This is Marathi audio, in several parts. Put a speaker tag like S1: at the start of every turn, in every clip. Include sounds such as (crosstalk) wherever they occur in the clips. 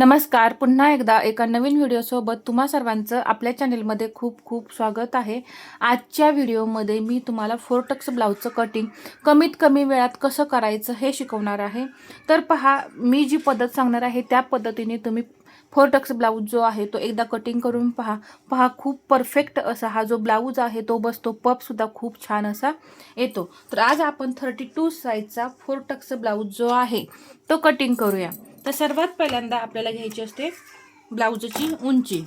S1: नमस्कार. पुन्हा एकदा एका नवीन व्हिडिओसोबत तुम्हा सर्वांचं आपल्या चॅनेलमध्ये खूप खूप स्वागत आहे. आजच्या व्हिडिओमध्ये मी तुम्हाला फोरटक्स ब्लाऊजचं कटिंग कमीत कमी वेळात कसं करायचं हे शिकवणार आहे. तर पहा मी जी पद्धत सांगणार आहे त्या पद्धतीने तुम्ही फोर टक्स ब्लाऊज जो आहे तो एकदा कटिंग करून पहा. पहा खूप परफेक्ट असा हा जो ब्लाऊज आहे तो बसतो पपसुद्धा खूप छान असा येतो. तर आज आपण थर्टी टू साईजचा फोर टक्स ब्लाऊज जो आहे तो कटिंग करूया. तर सर्वात पहिल्यांदा आपल्याला घ्यायची असते ब्लाऊजची उंची.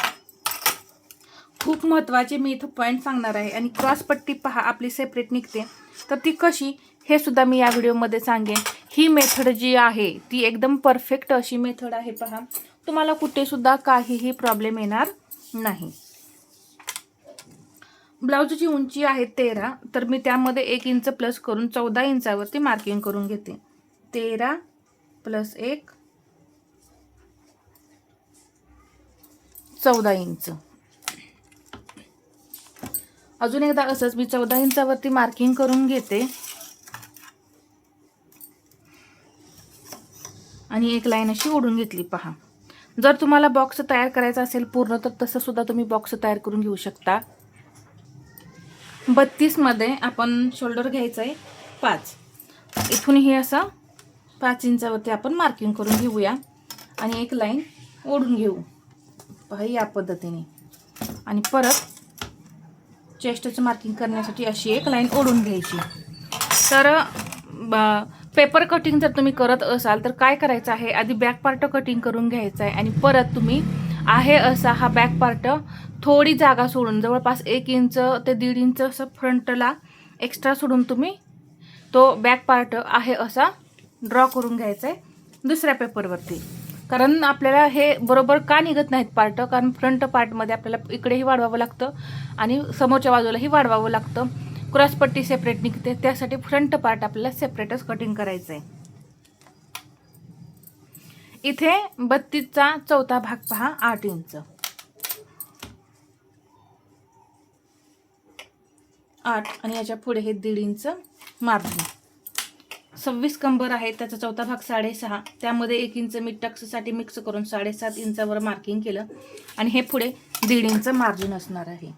S1: खूप महत्त्वाचे मी इथं पॉईंट सांगणार आहे आणि क्रॉसपट्टी पहा आपली सेपरेट निघते. तर ती कशी? हे सुद्धा मी या व्हिडिओमध्ये सांगेन. ही मेथड जी आहे ती एकदम परफेक्ट अशी मेथड आहे पहा. तुम्हाला कुठेसुद्धा काहीही प्रॉब्लेम येणार नाही. ब्लाऊजची उंची आहे तेरा तर मी त्यामध्ये एक इंच प्लस करून चौदा इंचावरती मार्किंग करून घेते. तेरा प्लस एक चौदा इंच. अजून एकदा असंच मी चौदा इंचावरती मार्किंग करून घेते. आणि एक लाईन अशी ओढून घेतली पहा. जर तुम्हाला बॉक्स तयार करायचा असेल पूर्ण तर तसंसुद्धा तुम्ही बॉक्स तयार करून घेऊ शकता. बत्तीसमध्ये आपण शोल्डर घ्यायचं आहे पाच. इथून हे असं पाच इंचावरती आपण मार्किंग करून घेऊया. आणि एक लाईन ओढून घेऊ. पहा या पद्धतीने. आणि परत चेस्टचं मार्किंग करण्यासाठी अशी एक लाईन ओढून घ्यायची. तर पेपर कटिंग जर तुम्ही करत असाल तर काय करायचं आहे? आधी बॅक पार्ट कटिंग करून घ्यायचं आहे आणि परत तुम्ही आहे असा हा बॅक पार्ट थोडी जागा सोडून जवळपास एक इंच ते दीड इंच असं फ्रंटला एक्स्ट्रा सोडून तुम्ही तो बॅक पार्ट आहे असा ड्रॉ करून घ्यायचा आहे दुसऱ्या पेपरवरती कारण आपल्याला हे बरोबर का निघत नाहीत पार्ट कारण फ्रंट पार्टमध्ये आपल्याला इकडेही वाढवावं लागतं आणि समोरच्या बाजूलाही वाढवावं लागतं. क्रॉसपट्टी सेपरेट निघते. त्यासाठी फ्रंट पार्ट आपल्याला सेपरेटच कटिंग करायचं आहे इथे बत्तीसचा चौथा भाग पहा आठ इंच. आठ आणि याच्यापुढे हे दीड इंच मार्जिन. सव्वीस कंबर आहे त्याचा चौथा भाग साडेसहा. त्यामध्ये एक इंच मी टक्ससाठी मिक्स करून साडेसात इंचावर मार्किंग केलं. आणि हे पुढे दीड इंच मार्जिन असणार आहे.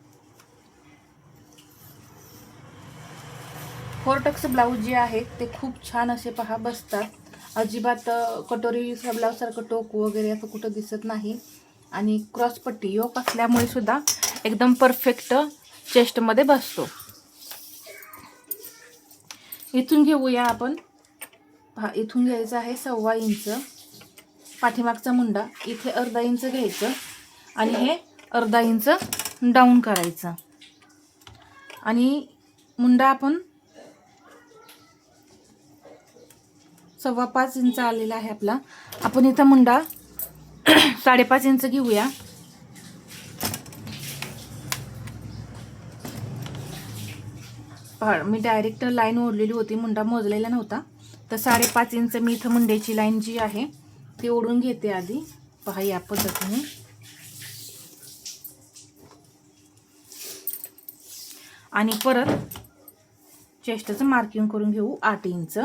S1: फोरटक्स ब्लाऊज जे आहेत ते खूप छान असे पहा बसतात. अजिबात कटोरी ब्लाऊजसारखं टोक वगैरे असं कुठं दिसत नाही. आणि क्रॉसपट्टी योक असल्यामुळे सुद्धा एकदम परफेक्ट चेस्टमध्ये बसतो. इथून घेऊया आपण. हा इथून घ्यायचं आहे सव्वा इंच. पाठीमागचा मुंडा इथे अर्धा इंच घ्यायचं आणि हे अर्धा इंच डाऊन करायचं. आणि मुंडा आपण सव्वा पाच इंच आलेला आहे आपला. आपण इथं मुंडा (clears throat) साडेपाच इंच घेऊया. पहा मी डायरेक्ट लाईन ओढलेली होती मुंडा मोजलेला नव्हता. तर साडेपाच इंच मी इथं मुंड्याची लाईन जी आहे ती ओढून घेते आधी. पहा या पद्धतीने. आणि परत चेस्टचं मार्किंग करून घेऊ आठ इंच.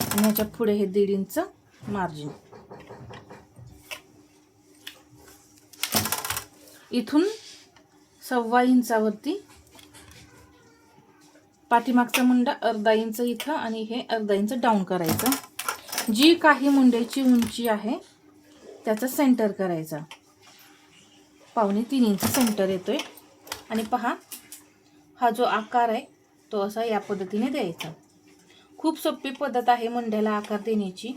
S1: आणि ह्याच्या पुढे हे दीड इंच मार्जिन इथून सव्वा इंचावरती पाठीमागचा मुंडा अर्धा इंच इथं आणि हे अर्धा इंच डाऊन करायचं. जी काही मुंड्याची उंची आहे त्याचा सेंटर करायचा. पावणे तीन इंच सेंटर येतोय. आणि पहा हा जो आकार आहे तो असा या पद्धतीने द्यायचा. खूप सोपी पद्धत आहे मुंड्याला आकार देण्याची.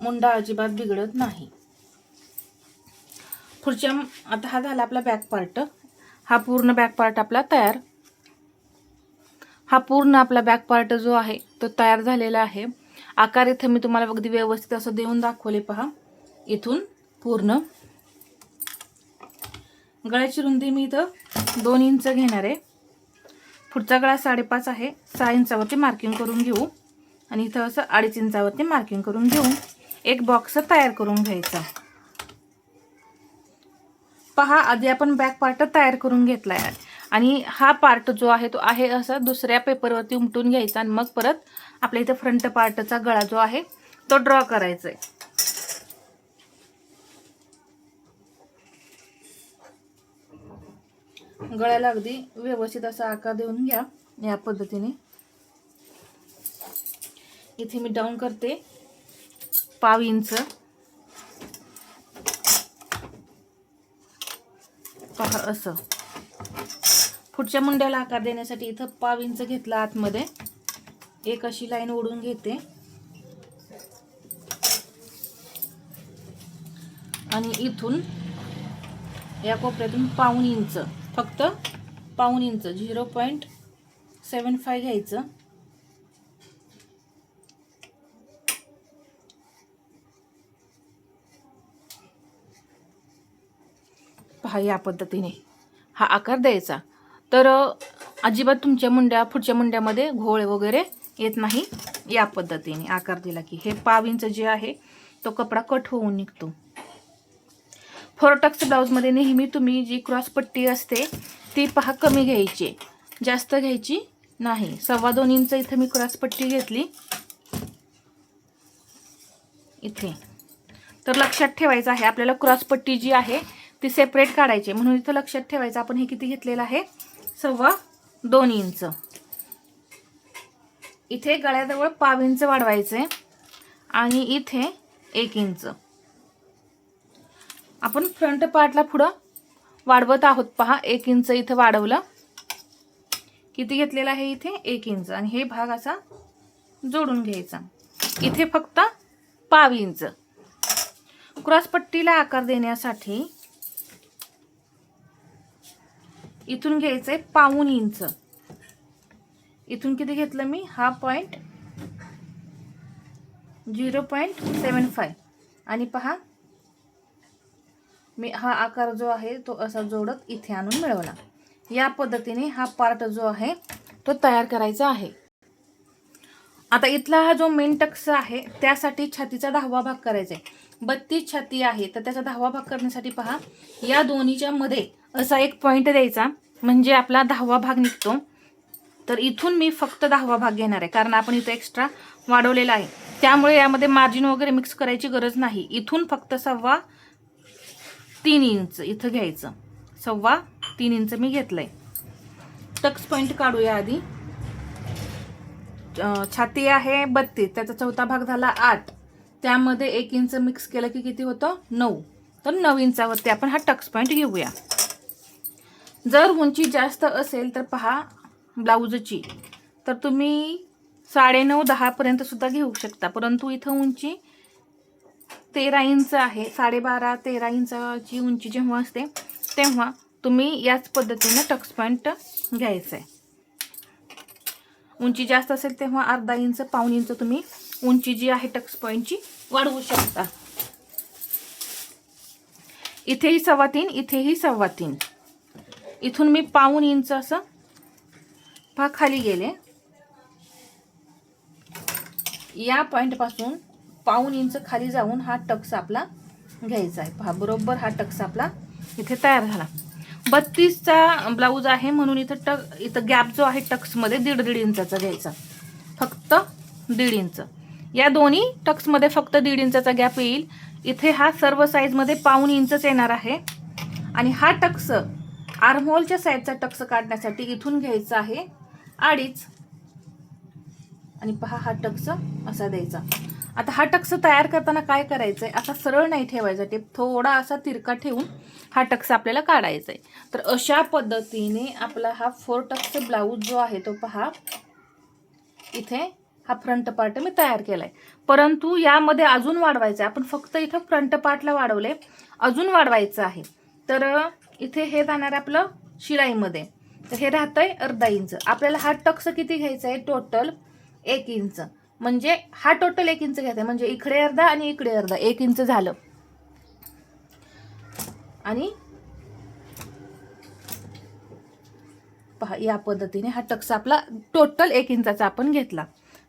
S1: मुंडा अजिबात बिघडत नाही. पुढच्या आता हा झाला आपला बॅक पार्ट हा पूर्ण बॅक पार्ट आपला तयार. हा पूर्ण आपला बॅक पार्ट जो आहे तो तयार झालेला आहे. आकार इथं मी तुम्हाला अगदी व्यवस्थित असं देऊन दाखवले पहा. इथून पूर्ण. गळ्याची रुंदी मी इथं दोन इंच घेणार आहे. पुढचा गळा साडेपाच आहे. सहा इंचावरती मार्किंग करून घेऊ. आणि इथं असं अडीच इंचावरती मार्किंग करून घेऊ. एक बॉक्स तयार करून घ्यायचा. पहा आधी आपण बॅक पार्ट तयार करून घेतला आहे आणि हा पार्ट जो आहे तो आहे असा दुसऱ्या पेपरवरती उमटून घ्यायचा आणि मग परत आपल्या इथं फ्रंट पार्टचा गळा जो आहे तो ड्रॉ करायचा आहे गळ्याला अगदी व्यवस्थित असा आकार देऊन घ्या. या पद्धतीने. इथे मी डाऊन करते. पाव इंच. पहा असं. पुढच्या मुंड्याला आकार देण्यासाठी इथं पाव इंच घेतला आतमध्ये. एक अशी लाईन ओढून घेते. आणि इथून या कोपऱ्यातून पाऊन इंच. फक्त पाऊन inch. Zero point seven five घ्यायचं. पहा या पद्धतीने. हा आकार द्यायचा. तर अजिबात तुमच्या मुंड्या पुढच्या मुंड्यामध्ये घोळ वगैरे येत नाही. या पद्धतीने आकार दिला की हे पाव इंच जे आहे तो कपडा कट होऊन निघतो. फोरटक्स ब्लाऊजमध्ये नेहमी तुम्ही जी क्रॉस पट्टी असते ती पहा कमी घ्यायची. जास्त घ्यायची नाही. सव्वा दोन इंच इथं मी क्रॉस पट्टी घेतली. इथे. तर लक्षात ठेवायचं आहे आपल्याला क्रॉस पट्टी जी आहे ती सेपरेट काढायची. म्हणून इथं लक्षात ठेवायचं आपण हे किती घेतलेलं आहे? सव्वा दोन इंच. इथे गळ्याजवळ पाव इंच वाढवायचे आणि इथे एक इंच. आपण फ्रंट पार्टला पुढं वाढवत आहोत. पहा एक इंच इथं वाढवलं. किती घेतलेलं आहे इथे? एक इंच. आणि हे भाग असा जोडून घ्यायचा. इथे फक्त पाव इंच. क्रॉसपट्टीला आकार देण्यासाठी इथून घ्यायचं आहे पाऊन इंच. इथून किती घेतलं मी? हा point zero point seven five आणि पहा मी हा आकार जो आहे तो असा जोडत इथे आणून मिळवला. या पद्धतीने हा पार्ट जो आहे तो तयार करायचा आहे. आता इथला हा जो मेन टक्स आहे त्यासाठी छातीचा दहावा भाग करायचा आहे बत्तीस छाती आहे तर त्याचा दहावा भाग करण्यासाठी पहा या दोन्हीच्या मध्ये असा एक पॉईंट द्यायचा. म्हणजे आपला दहावा भाग निघतो. तर इथून मी फक्त दहावा भाग घेणार आहे. कारण आपण इथं एक्स्ट्रा वाढवलेला आहे. त्यामुळे यामध्ये मार्जिन वगैरे मिक्स करायची गरज नाही. इथून फक्त सव्वा तीन इंच इथं घ्यायचं. सव्वा तीन इंच मी घेतलं आहे टक्स पॉईंट काढूया आधी. छाती आहे बत्तीस. त्याचा चौथा भाग झाला आठ. त्यामध्ये एक इंच मिक्स केलं की किती होतं? नऊ. तर नऊ इंचावरती आपण हा टक्स पॉईंट घेऊया. जर उंची जास्त असेल तर पहा ब्लाऊजची. तर तुम्ही साडेनऊ दहापर्यंत सुद्धा घेऊ शकता. परंतु इथं उंची तेरा इंच आहे. साडेबारा तेरा इंचाची उंची जेव्हा असते तेव्हा तुम्ही याच पद्धतीनं टक्स पॉईंट घ्यायचं आहे उंची जास्त असेल तेव्हा अर्धा इंच पाऊन इंच तुम्ही उंची जी आहे टक्स पॉईंटची वाढवू शकता. इथेही सव्वा तीन इथेही सव्वा तीन. इथून मी पाऊन इंच असं पहा खाली गेले. या पॉईंटपासून पाऊन इंच खाली जाऊन हा टक्स आपला घ्यायचा आहे. पहा बरोबर हा टक्स आपला इथे तयार झाला. बत्तीसचा ब्लाऊज आहे म्हणून इथं टक इथं गॅप जो आहे टक्समध्ये दीड दीड इंचाचा घ्यायचा. फक्त दीड इंच. या दोन्ही टक्समध्ये फक्त दीड इंचाचा गॅप येईल. इथे हा सर्व साईजमध्ये पाऊन इंचच येणार आहे. आणि हा टक्स आर्महोलच्या साईडचा टक्स काढण्यासाठी इथून घ्यायचा आहे अडीच. आणि पहा हा टक्स असा द्यायचा. आता हा टक्स तयार करताना काय करायचं आहे असा सरळ नाही ठेवायचा. टेप थोडा असा तिरका ठेवून हा टक्स आपल्याला काढायचा आहे तर अशा पद्धतीने आपला हा फोर टक्स ब्लाऊज जो आहे तो पहा. इथे हा फ्रंट पार्ट मी तयार केला आहे परंतु यामध्ये अजून वाढवायचं आहे आपण फक्त इथं फ्रंट पार्टला वाढवले अजून वाढवायचं आहे. तर इथे हे जाणार आपलं शिलाईमध्ये तर हे राहतंय अर्धा इंच. आपल्याला हा टक्स किती घ्यायचा आहे? टोटल एक इंच. म्हणजे हा टोटल एक इंच घ्यायचा आहे. म्हणजे इकडे अर्धा आणि इकडे अर्धा. एक इंच झालं. आणि पहा या पद्धतीने हा टक्स आपला टोटल एक इंचाचा आपण घेतला.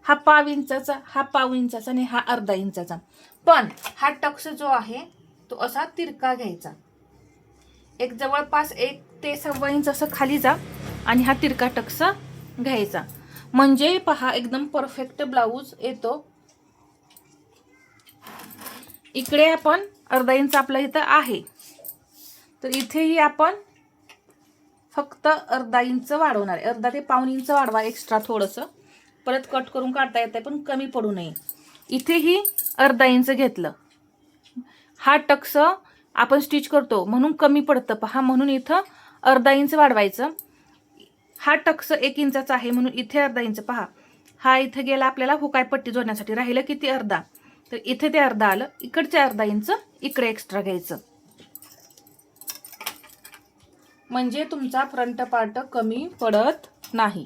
S1: हा पाव इंचाचा हा पाव इंचाचा आणि हा अर्धा इंचाचा. पण हा टक्स जो आहे तो असा तिरका घ्यायचा. एक जवळपास एक ते सव्वा इंच असं खाली जा आणि हा तिरका टक्स घ्यायचा. म्हणजे पहा एकदम परफेक्ट ब्लाऊज येतो. इकडे आपण अर्धा इंच आपल्या इथं आहे. तर इथेही आपण फक्त अर्धा इंच वाढवणार आहे. अर्धा ते पाऊन इंच वाढवा एक्स्ट्रा थोडंसं. परत कट करून काढता येतं पण कमी पडू नये. इथेही अर्धा इंच घेतलं. हा टक्स आपण स्टिच करतो म्हणून कमी पडतं. पहा म्हणून इथं अर्धा इंच वाढवायचं. हा टक्स एक इंचाचा आहे म्हणून इथे अर्धा इंच पहा हा इथं गेला आपल्याला हुकाय पट्टी जोडण्यासाठी राहिलं किती अर्धा? तर इथे ते अर्धा आलं इकडचे अर्धा इंच इकडे एक्स्ट्रा घ्यायचं. म्हणजे तुमचा फ्रंट पार्ट कमी पडत नाही.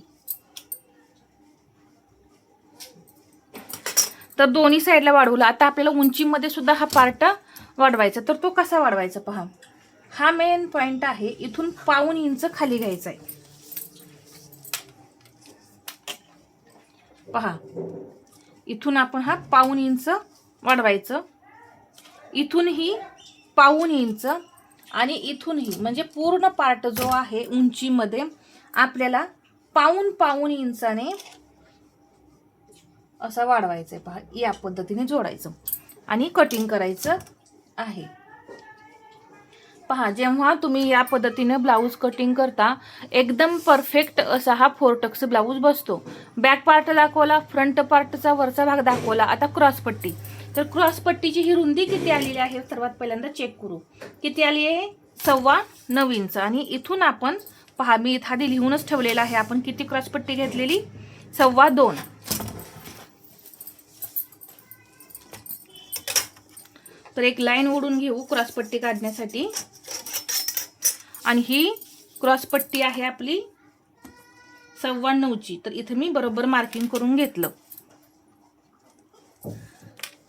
S1: तर दोन्ही साईडला वाढवलं. आता आपल्याला उंचीमध्ये सुद्धा हा पार्ट वाढवायचा. तर तो कसा वाढवायचा पहा. हा मेन पॉइंट आहे इथून पाऊन इंच खाली घ्यायचा आहे. पहा. इथून आपण हा पाऊन इंच वाढवायचं. इथूनही पाऊन इंच आणि इथूनही म्हणजे पूर्ण पार्ट जो आहे उंचीमध्ये आपल्याला पाऊन पाऊन इंचाने असा वाढवायचा आहे. पहा या पद्धतीने जोडायचं. आणि कटिंग करायचं. आहे. पहा जेव्हा तुम्ही या पद्धतीने ब्लाऊज कटिंग करता एकदम परफेक्ट असा हा फोरटक्स ब्लाऊज बसतो. बॅक पार्ट दाखवला फ्रंट पार्टचा वरचा भाग दाखवला आता क्रॉस पट्टी. तर क्रॉस पट्टीची ही रुंदी किती आलेली आहे? सर्वात पहिल्यांदा चेक करू. किती आली आहे? सव्वा नऊ इंच आणि इथून आपण पहा मी इथं आधी लिहूनच ठेवलेलं आहे. आपण किती क्रॉस पट्टी घेतलेली? सव्वा दोन. तर एक लाईन ओढून घेऊ क्रॉसपट्टी काढण्यासाठी. आणि ही क्रॉसपट्टी आहे आपली सव्वा नऊची तर इथं मी बरोबर मार्किंग करून घेतलं.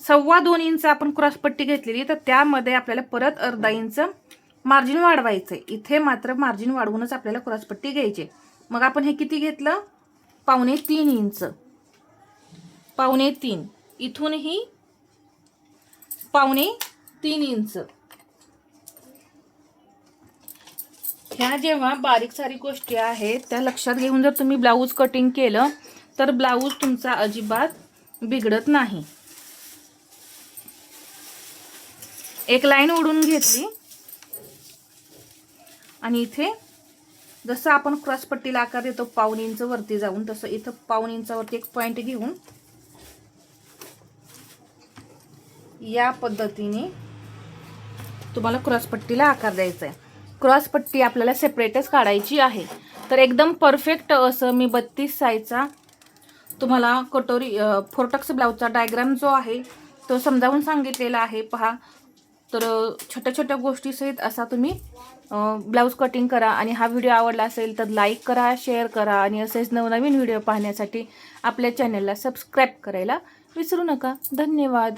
S1: सव्वा दोन इंच आपण क्रॉसपट्टी घेतलेली तर त्यामध्ये आपल्याला परत अर्धा इंच मार्जिन वाढवायचंय. इथे मात्र मार्जिन वाढवूनच आपल्याला क्रॉसपट्टी घ्यायची मग आपण हे किती घेतलं? पावणे तीन इंच. पावणे तीन. इथूनही पावणे तीन इंच. ह्या जेव्हा बारीक सारी गोष्टी आहेत त्या लक्षात घेऊन जर तुम्ही ब्लाऊज कटिंग केलं तर ब्लाऊज तुमचा अजिबात बिघडत नाही. एक लाईन ओढून घेतली. आणि इथे जसं आपण क्रॉसपट्टीला आकार देतो पाऊन इंच वरती जाऊन तसं इथं पाऊन इंचावरती एक पॉईंट घेऊन या पद्धतीने तुम्हाला क्रॉसपट्टीला आकार द्यायचा आहे. क्रॉसपट्टी आपल्याला सेपरेटच काढायची आहे. तर एकदम परफेक्ट असं मी बत्तीस साईजचा तुम्हाला कटोरी फोर्टक्स ब्लाऊजचा डायग्राम जो आहे तो समजावून सांगितलेला आहे. पहा. तर छोट्या छोट्या गोष्टीसहित असा तुम्ही ब्लाऊज कटिंग करा आणि हा व्हिडिओ आवडला असेल तर लाईक करा शेअर करा आणि असेच नवनवीन व्हिडिओ पाहण्यासाठी आपल्या चॅनलला सबस्क्राईब करायला विसरू नका. धन्यवाद.